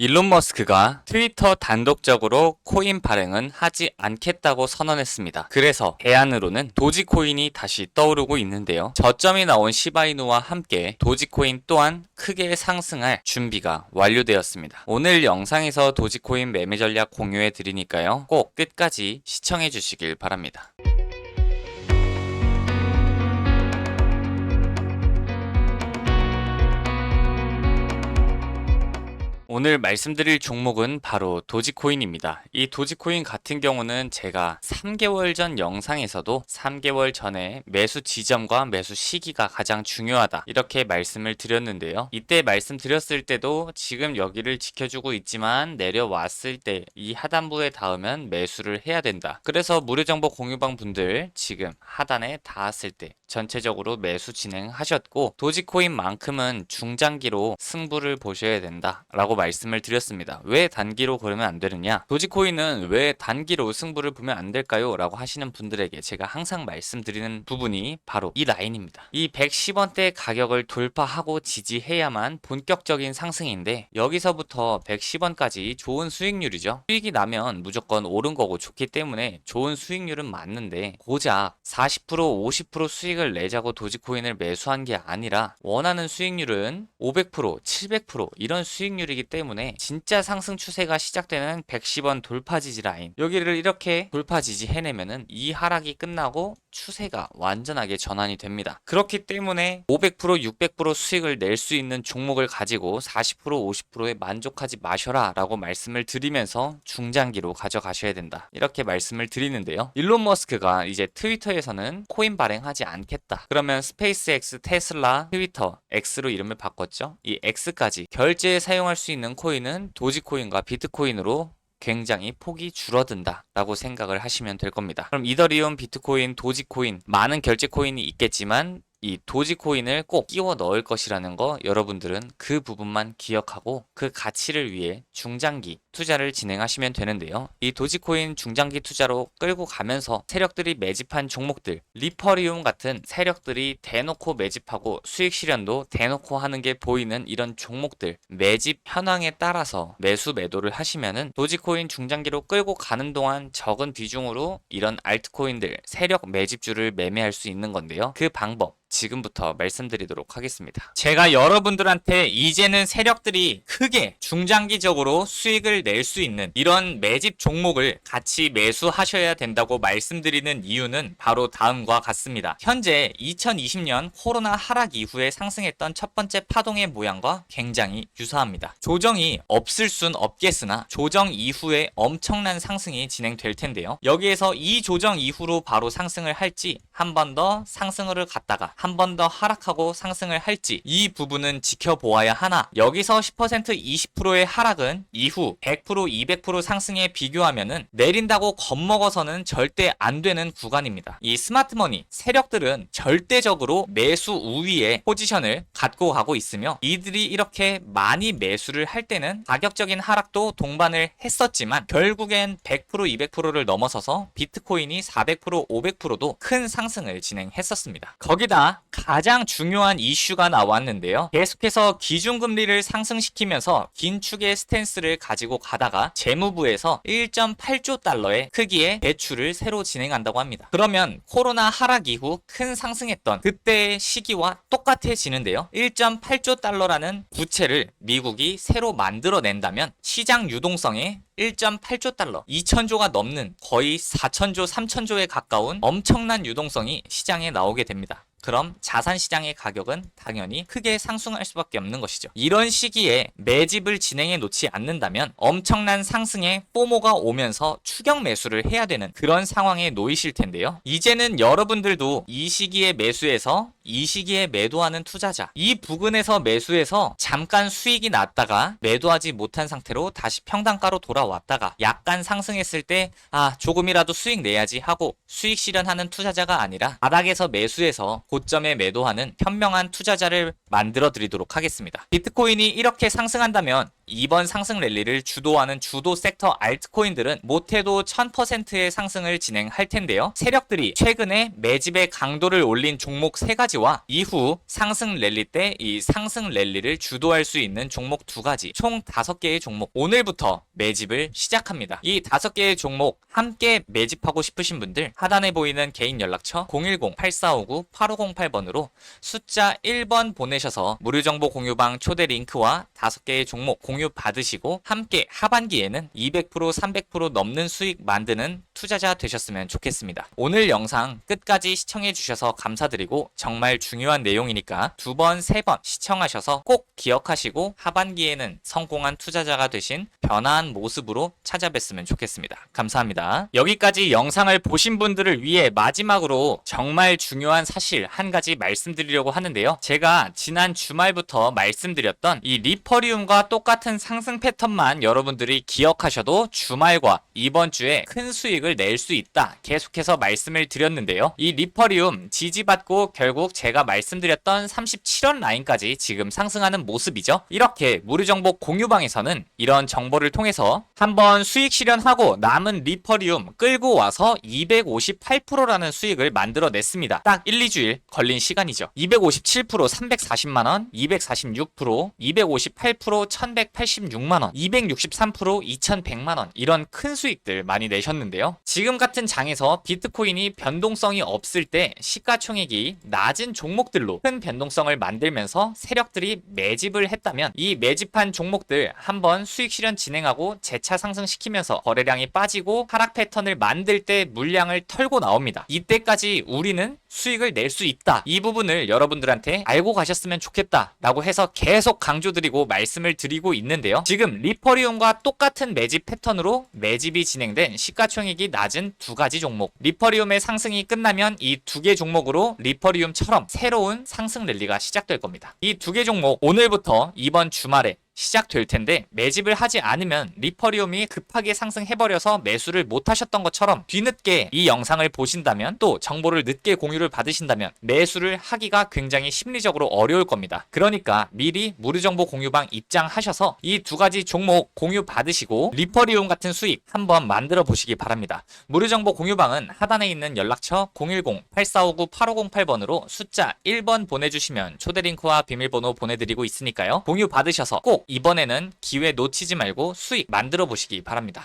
일론 머스크가 트위터 단독적으로 코인 발행은 하지 않겠다고 선언했습니다. 그래서 대안으로는 도지코인이 다시 떠오르고 있는데요. 저점이 나온 시바이누와 함께 도지코인 또한 크게 상승할 준비가 완료되었습니다. 오늘 영상에서 도지코인 매매 전략 공유해 드리니까요. 꼭 끝까지 시청해 주시길 바랍니다. 오늘 말씀드릴 종목은 바로 도지코인입니다. 이 도지코인 같은 경우는 제가 3개월 전 영상에서도 3개월 전에 매수 지점과 매수 시기가 가장 중요하다. 이렇게 말씀을 드렸는데요. 이때 말씀드렸을 때도 지금 여기를 지켜주고 있지만 내려왔을 때 이 하단부에 닿으면 매수를 해야 된다. 그래서 무료정보 공유방 분들 지금 하단에 닿았을 때 전체적으로 매수 진행하셨고 도지코인만큼은 중장기로 승부를 보셔야 된다 라고 말씀을 드렸습니다. 왜 단기로 그러면 안 되느냐? 도지코인은 왜 단기로 승부를 보면 안 될까요? 라고 하시는 분들에게 제가 항상 말씀드리는 부분이 바로 이 라인입니다. 이 110원대 가격을 돌파하고 지지해야만 본격적인 상승인데 여기서부터 110원까지 좋은 수익률이죠. 수익이 나면 무조건 오른 거고 좋기 때문에 좋은 수익률은 맞는데 고작 40% 50% 수익을 내자고 도지코인을 매수한 게 아니라 원하는 수익률은 500% 700% 이런 수익률이기 때문에 진짜 상승 추세가 시작되는 110원 돌파 지지 라인 여기를 이렇게 돌파 지지 해내면은 이 하락이 끝나고 추세가 완전하게 전환이 됩니다. 그렇기 때문에 500% 600% 수익을 낼 수 있는 종목을 가지고 40% 50%에 만족하지 마셔라 라고 말씀을 드리면서 중장기로 가져가셔야 된다. 이렇게 말씀을 드리는데요. 일론 머스크가 이제 트위터에서는 코인 발행하지 않겠다. 그러면 스페이스X, 테슬라, 트위터, X로 이름을 바꿨죠. 이 X까지 결제에 사용할 수 있는 코인은 도지코인과 비트코인으로 굉장히 폭이 줄어든다라고 생각을 하시면 될 겁니다. 그럼 이더리움, 비트코인, 도지코인 많은 결제 코인이 있겠지만 이 도지코인을 꼭 끼워 넣을 것이라는 거 여러분들은 그 부분만 기억하고 그 가치를 위해 중장기 투자를 진행하시면 되는데요. 이 도지코인 중장기 투자로 끌고 가면서 세력들이 매집한 종목들, 리퍼리움 같은 세력들이 대놓고 매집하고 수익 실현도 대놓고 하는 게 보이는 이런 종목들 매집 현황에 따라서 매수 매도를 하시면은 도지코인 중장기로 끌고 가는 동안 적은 비중으로 이런 알트코인들 세력 매집주를 매매할 수 있는 건데요. 그 방법 지금부터 말씀드리도록 하겠습니다. 제가 여러분들한테 이제는 세력들이 크게 중장기적으로 수익을 낼 수 있는 이런 매집 종목을 같이 매수하셔야 된다고 말씀드리는 이유는 바로 다음과 같습니다. 현재 2020년 코로나 하락 이후에 상승했던 첫 번째 파동의 모양과 굉장히 유사합니다. 조정이 없을 순 없겠으나 조정 이후에 엄청난 상승이 진행될 텐데요. 여기에서 이 조정 이후로 바로 상승을 할지 한 번 더 상승을 갔다가 한 번 더 하락하고 상승을 할지 이 부분은 지켜보아야 하나 여기서 10% 20%의 하락은 이후 100% 200% 상승에 비교하면은 내린다고 겁먹어서는 절대 안 되는 구간입니다. 이 스마트머니 세력들은 절대적으로 매수 우위의 포지션을 갖고 가고 있으며 이들이 이렇게 많이 매수를 할 때는 가격적인 하락도 동반을 했었지만 결국엔 100% 200%를 넘어서서 비트코인이 400% 500%도 큰 상승을 진행했었습니다. 거기다 가장 중요한 이슈가 나왔는데요. 계속해서 기준금리를 상승시키면서 긴축의 스탠스를 가지고 가다가 재무부에서 1.8조 달러의 크기의 대출을 새로 진행한다고 합니다. 그러면 코로나 하락 이후 큰 상승했던 그때의 시기와 똑같아지는데요. 1.8조 달러라는 부채를 미국이 새로 만들어낸다면 시장 유동성에 1.8조 달러, 2천조가 넘는 거의 4천조, 3천조에 가까운 엄청난 유동성이 시장에 나오게 됩니다. 그럼 자산 시장의 가격은 당연히 크게 상승할 수밖에 없는 것이죠. 이런 시기에 매집을 진행해 놓지 않는다면 엄청난 상승에 포모가 오면서 추격 매수를 해야 되는 그런 상황에 놓이실 텐데요. 이제는 여러분들도 이 시기에 매수해서 이 시기에 매도하는 투자자 이 부근에서 매수해서 잠깐 수익이 났다가 매도하지 못한 상태로 다시 평단가로 돌아왔다가 약간 상승했을 때 아 조금이라도 수익 내야지 하고 수익 실현하는 투자자가 아니라 바닥에서 매수해서 고점에 매도하는 현명한 투자자를 만들어 드리도록 하겠습니다. 비트코인이 이렇게 상승한다면 이번 상승 랠리를 주도하는 주도 섹터 알트코인들은 못해도 1000%의 상승을 진행할 텐데요. 세력들이 최근에 매집의 강도를 올린 종목 3가지와 이후 상승 랠리 때 이 상승 랠리를 주도할 수 있는 종목 2가지, 총 5개의 종목 오늘부터 매집을 시작합니다. 이 5개의 종목 함께 매집하고 싶으신 분들 하단에 보이는 개인 연락처 010-8459-8508번으로 숫자 1번 보내셔서 무료 정보 공유방 초대 링크와 5개의 종목 공유 받으시고 함께 하반기에는 200% 300% 넘는 수익 만드는 투자자 되셨으면 좋겠습니다. 오늘 영상 끝까지 시청해 주셔서 감사드리고 정말 중요한 내용이니까 두 번, 세 번 시청하셔서 꼭 기억하시고 하반기에는 성공한 투자자가 되신 변화한 모습으로 찾아뵀으면 좋겠습니다. 감사합니다. 여기까지 영상을 보신 분들을 위해 마지막으로 정말 중요한 사실 한 가지 말씀드리려고 하는데요. 제가 지난 주말부터 말씀드렸던 이 리퍼리움과 똑같은 상승 패턴만 여러분들이 기억하셔도 주말과 이번 주에 큰 수익을 낼 수 있다. 계속해서 말씀을 드렸는데요. 이 리퍼리움 지지받고 결국 제가 말씀드렸던 37원 라인까지 지금 상승하는 모습이죠. 이렇게 무료 정보 공유방에서는 이런 정보를 통해서 한번 수익 실현하고 남은 리퍼리움 끌고 와서 258%라는 수익을 만들어냈습니다. 딱 1, 2주일 걸린 시간이죠. 257% 340만원, 246%, 258% 1186만원, 263% 2100만원 이런 큰 수익들 많이 내셨는데요. 지금 같은 장에서 비트코인이 변동성이 없을 때 시가총액이 낮은 종목들로 큰 변동성을 만들면서 세력들이 매집을 했다면 이 매집한 종목들 한번 수익 실현 진행하고 재차 상승시키면서 거래량이 빠지고 하락 패턴을 만들 때 물량을 털고 나옵니다. 이때까지 우리는 수익을 낼 수 있다. 이 부분을 여러분들한테 알고 가셨으면 좋겠다. 라고 해서 계속 강조드리고 말씀을 드리고 있는데요. 지금 리퍼리움과 똑같은 매집 패턴으로 매집이 진행된 시가총액 이 낮은 두 가지 종목. 리퍼리움의 상승이 끝나면 이 두 개 종목으로 리퍼리움처럼 새로운 상승 랠리가 시작될 겁니다. 이 두 개 종목 오늘부터 이번 주말에 시작될 텐데 매집을 하지 않으면 리퍼리움이 급하게 상승해버려서 매수를 못 하셨던 것처럼 뒤늦게 이 영상을 보신다면 또 정보를 늦게 공유를 받으신다면 매수를 하기가 굉장히 심리적으로 어려울 겁니다. 그러니까 미리 무료 정보 공유방 입장하셔서 이 두 가지 종목 공유 받으시고 리퍼리움 같은 수익 한번 만들어 보시기 바랍니다. 무료 정보 공유방은 하단에 있는 연락처 010-8459-8508번으로 숫자 1번 보내주시면 초대 링크와 비밀번호 보내드리고 있으니까요. 공유 받으셔서 꼭 이번에는 기회 놓치지 말고 수익 만들어 보시기 바랍니다.